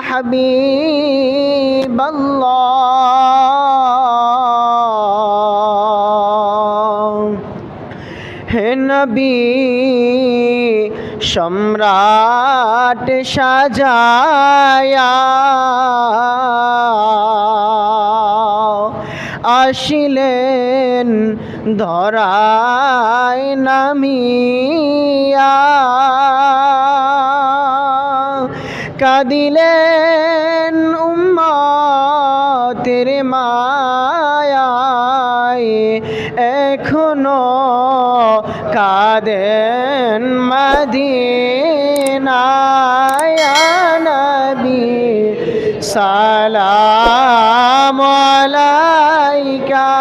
حبيب الله হে নবী সম্রাট সাজায়া আসিলেন ধরায় নামিয়া কাদিলেন উম্মতের মায়ায়। এখনও কাদেন মদিনায় নবী সালাম আলাইকা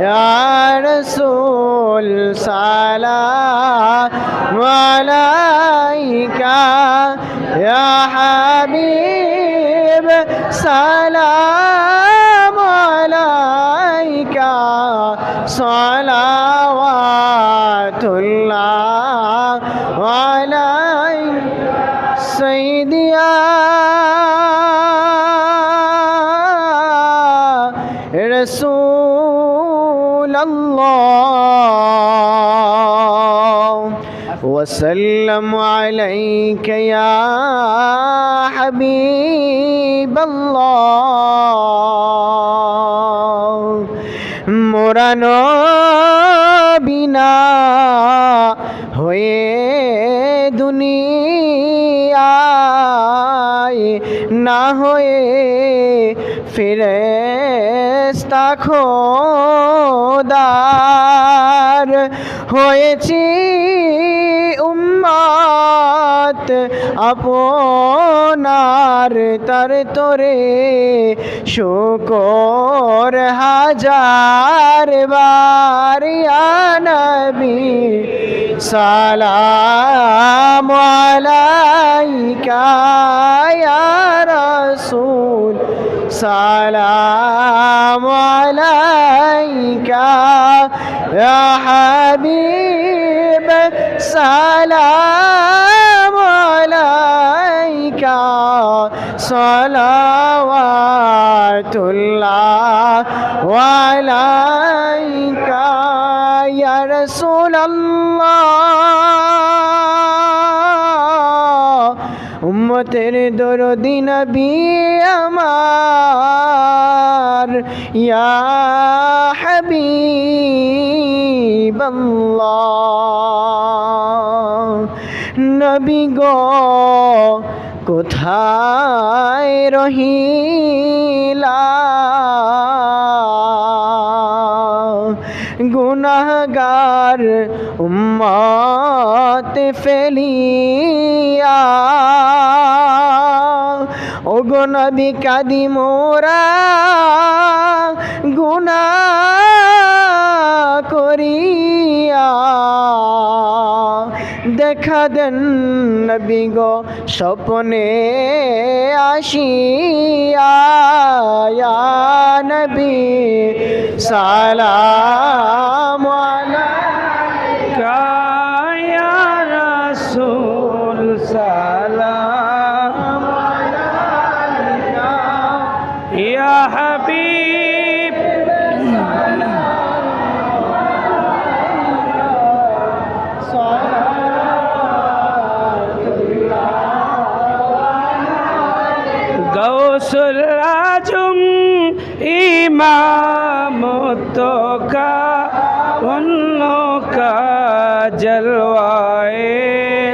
ইয়া রাসূল সালাম صلوات الله على سيدنا رسول الله. وسلم عليك يا حبيب الله. মোরানো বিনা হয়ে দুনিয়ায় না হয়ে ফিরে খোদার হয়েছি। উম্মত আপনার তার তোরে শুকর হাজার বার ইয়া নবী সালাম আলাইকা ইয়া রাসূল সালাম আলাইকা হাবিব সালাম উম্মতের দরদি নবী আমার হাবিবাল্লাহ। নবী গো কোথায় রহিলা? গুনাহগার উম্মত ফেলিয়া ও গো নবী কাদি মোরা গুনা করিয়া। দেখা দেন নবী গো স্বপ্নে আসিয়া নবী সালাম سلام۔ یا حبیب۔ غوث العظم امام تو کا ان کا جلوائے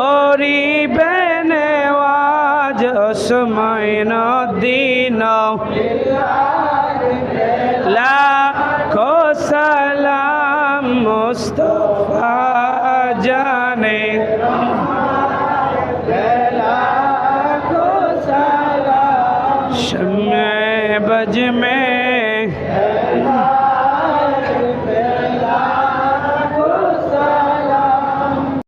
করিবে নেওয়াজ ওসমাইন দিন লাখো সালাম মুস্তফা জানে সালাম শমে বজ মে